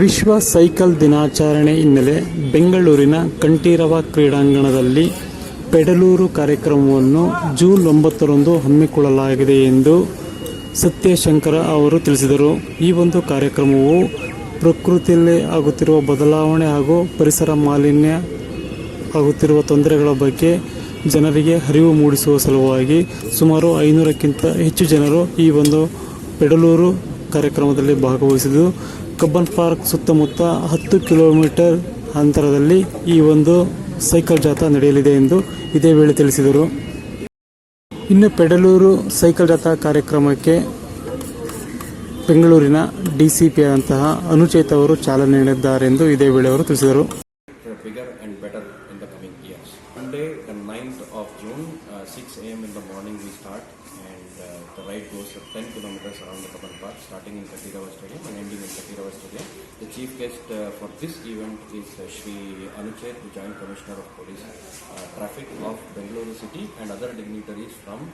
ವಿಶ್ವ ಸೈಕಲ್ ದಿನಾಚರಣೆ ಹಿನ್ನೆಲೆ ಬೆಂಗಳೂರಿನ ಕಂಠೀರವ ಕ್ರೀಡಾಂಗಣದಲ್ಲಿ ಪೆಡಲೂರು ಕಾರ್ಯಕ್ರಮವನ್ನು ಜೂನ್ ಒಂಬತ್ತರಂದು ಹಮ್ಮಿಕೊಳ್ಳಲಾಗಿದೆ ಎಂದು ಸತ್ಯಶಂಕರ ಅವರು ತಿಳಿಸಿದರು. ಈ ಒಂದು ಕಾರ್ಯಕ್ರಮವು ಪ್ರಕೃತಿಯಲ್ಲಿ ಆಗುತ್ತಿರುವ ಬದಲಾವಣೆ ಹಾಗೂ ಪರಿಸರ ಮಾಲಿನ್ಯ ಆಗುತ್ತಿರುವ ತೊಂದರೆಗಳ ಬಗ್ಗೆ ಜನರಿಗೆ ಅರಿವು ಮೂಡಿಸುವ ಸಲುವಾಗಿ ಸುಮಾರು ಐನೂರಕ್ಕಿಂತ ಹೆಚ್ಚು ಜನರು ಈ ಒಂದು ಪೆಡಲೂರು ಕಾರ್ಯಕ್ರಮದಲ್ಲಿ ಭಾಗವಹಿಸಿದ್ದು ಕಬ್ಬನ್ ಪಾರ್ಕ್ ಸುತ್ತಮುತ್ತ ಹತ್ತು ಕಿಲೋಮೀಟರ್ ಅಂತರದಲ್ಲಿ ಈ ಒಂದು ಸೈಕಲ್ ಜಾಥಾ ನಡೆಯಲಿದೆ ಎಂದು ಇದೇ ವೇಳೆ ತಿಳಿಸಿದರು. ಇನ್ನು ಪೆಡಲೂರು ಸೈಕಲ್ ಜಾಥಾ ಕಾರ್ಯಕ್ರಮಕ್ಕೆ ಬೆಂಗಳೂರಿನ ಡಿಸಿಪಿ ಆದಂತಹ ಅನುಚೇತ್ ಅವರು ಚಾಲನೆ ನೀಡಿದ್ದಾರೆ ಎಂದು ಇದೇ ವೇಳೆ ಅವರು ತಿಳಿಸಿದರು. Monday, the 9th of June, uh, 6 a.m. in the morning we start and uh, the ride goes for 10 kilometers around the Kapan Park, starting in Katirava Stadium and ending in Katirava Stadium. The chief guest uh, for this event is uh, Shri Anuchet, the Joint Commissioner of Police uh, Traffic of Bengaluru City and other dignitaries from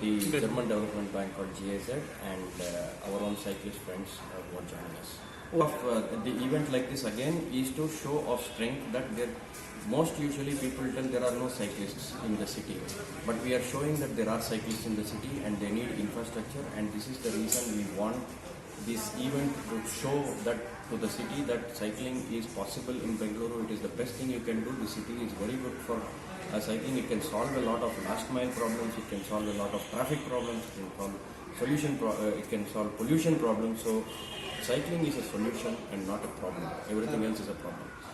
the German Development Bank called GIZ and uh, our own cyclist friends uh, who are joining us of uh, the event like this again is to show of strength that there most usually people tell there are no cyclists in the city. But we are showing that there are cyclists in the city and they need infrastructure and this is the reason we want this event to show that to the city that cycling is possible in Bengaluru. It is the best thing you can do. The city is very good for uh, cycling. It can solve a lot of last mile problems. It can solve a lot of traffic problems. It can solve solution pro- uh, it can solve pollution problems. So cycling is a solution and not a problem. Everything else is a problem